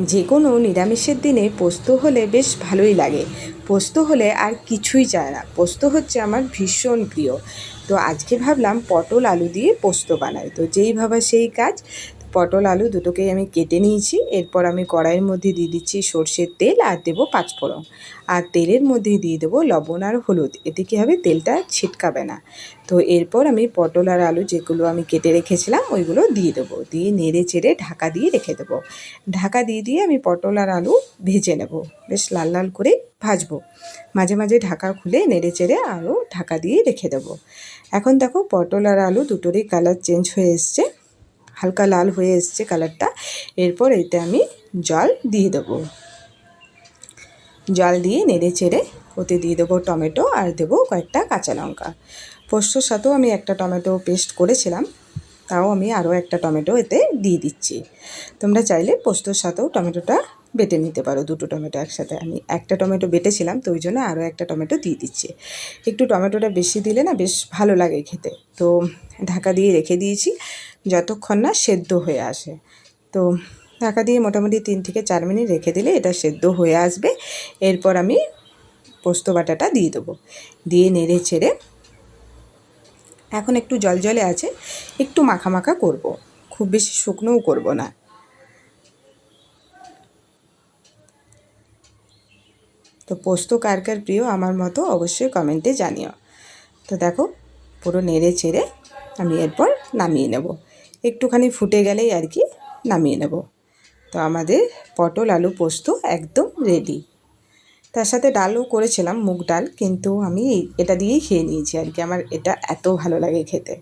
যে কোনো নিরামিষের দিনে পোস্ত হলে বেশ ভালোই লাগে। পোস্ত হলে আর কিছুই চায় না। পোস্ত হচ্ছে আমার ভীষণ প্রিয়। তো আজকে ভাবলাম পটল আলু দিয়ে পোস্ত বানাই। তো যেই ভাবা সেই কাজ। পটল, আলু দুটোকেই আমি কেটে নিয়েছি। এরপর আমি কড়াইয়ের মধ্যে দিয়ে দিচ্ছি সর্ষের তেল আর দেবো পাঁচফোড়ন। আর তেলের মধ্যে দিয়ে দেবো লবণ আর হলুদ। এতে কী হবে? তেলটা ছিটকাবে না। তো এরপর আমি পটল আর আলু যেগুলো আমি কেটে রেখেছিলাম, ওইগুলো দিয়ে দেবো। দিয়ে নেড়ে চেড়ে ঢাকা দিয়ে রেখে দেবো। ঢাকা দিয়ে দিয়ে আমি পটল আর আলু ভেজে নেব। বেশ লাল লাল করে ভাজবো। মাঝে মাঝে ঢাকা খুলে নেড়ে চেড়ে আরও ঢাকা দিয়ে রেখে দেবো। এখন দেখো, পটল আর আলু দুটোরই কালার চেঞ্জ হয়ে এসছে। হালকা লাল হয়ে এসছে কালারটা। এরপর এতে আমি জল দিয়ে দেবো। জল দিয়ে নেড়ে চেড়ে ওতে দিয়ে দেবো টমেটো আর দেবো কয়েকটা কাঁচা লঙ্কা। পোস্তর সাথেও আমি একটা টমেটো পেস্ট করেছিলাম, তাও আমি আরও একটা টমেটো এতে দিয়ে দিচ্ছি। তোমরা চাইলে পোস্তর সাথেও টমেটোটা বেটে নিতে পারো, দুটো টমেটো একসাথে। আমি একটা টমেটো বেটেছিলাম, তো ওই জন্য আরও একটা টমেটো দিয়ে দিচ্ছি। একটু টমেটোটা বেশি দিলে না বেশ ভালো লাগে খেতে। তো ঢাকা দিয়ে রেখে দিয়েছি। যতক্ষণ না সেদ্ধ হয়ে আসে। তো ঢাকা দিয়ে মোটামুটি তিন থেকে চার মিনিট রেখে দিলে এটা সেদ্ধ হয়ে আসবে। এরপর আমি পোস্ত বাটাটা দিয়ে দেবো। দিয়ে নেড়ে ছেড়ে এখন একটু জল জলে আছে, একটু মাখা মাখা করব। খুব বেশি শুকনোও করব না। তো পোস্ত কার কার প্রিয় আমার মতো অবশ্যই কমেন্টে জানিও। তো দেখো পুরো নেড়ে চেড়ে আমি এরপর নামিয়ে নেব। একটুখানি ফুটে গেলেই আর কি নামিয়ে নেব। তো আমাদের পটল, আলু পোস্ত একদম রেডি তার সাথে ডালও করেছিলাম, মুগ ডাল, কিন্তু আমি এটা দিয়েই খেয়ে নিয়েছি আর কি। আমার এটা এত ভালো লাগে খেতে।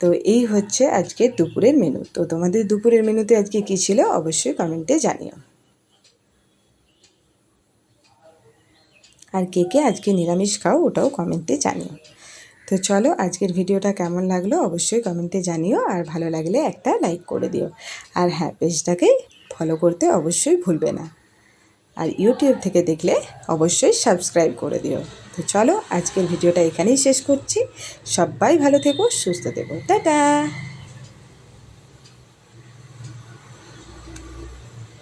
তো এই হচ্ছে আজকে দুপুরের মেনু তো তোমাদের দুপুরের মেনুতে আজকে কী ছিল অবশ্যই কমেন্টে জানিও। আর কে কে আজকে নিরামিষ খাও ওটাও কমেন্টে জানিও। তো চলো আজকের ভিডিওটা কেমন লাগল অবশ্যই কমেন্টে জানিও আর ভালো লাগলে একটা লাইক করে দিও। আর হ্যাঁ পেজটাকে ফলো করতে অবশ্যই ভুলবে না। আর ইউটিউব থেকে দেখলে অবশ্যই সাবস্ক্রাইব করে দিও। তো চলো আজকের ভিডিওটা এখানেই শেষ করছি। সবাই ভালো থেকো, সুস্থ থেকো। টাটা!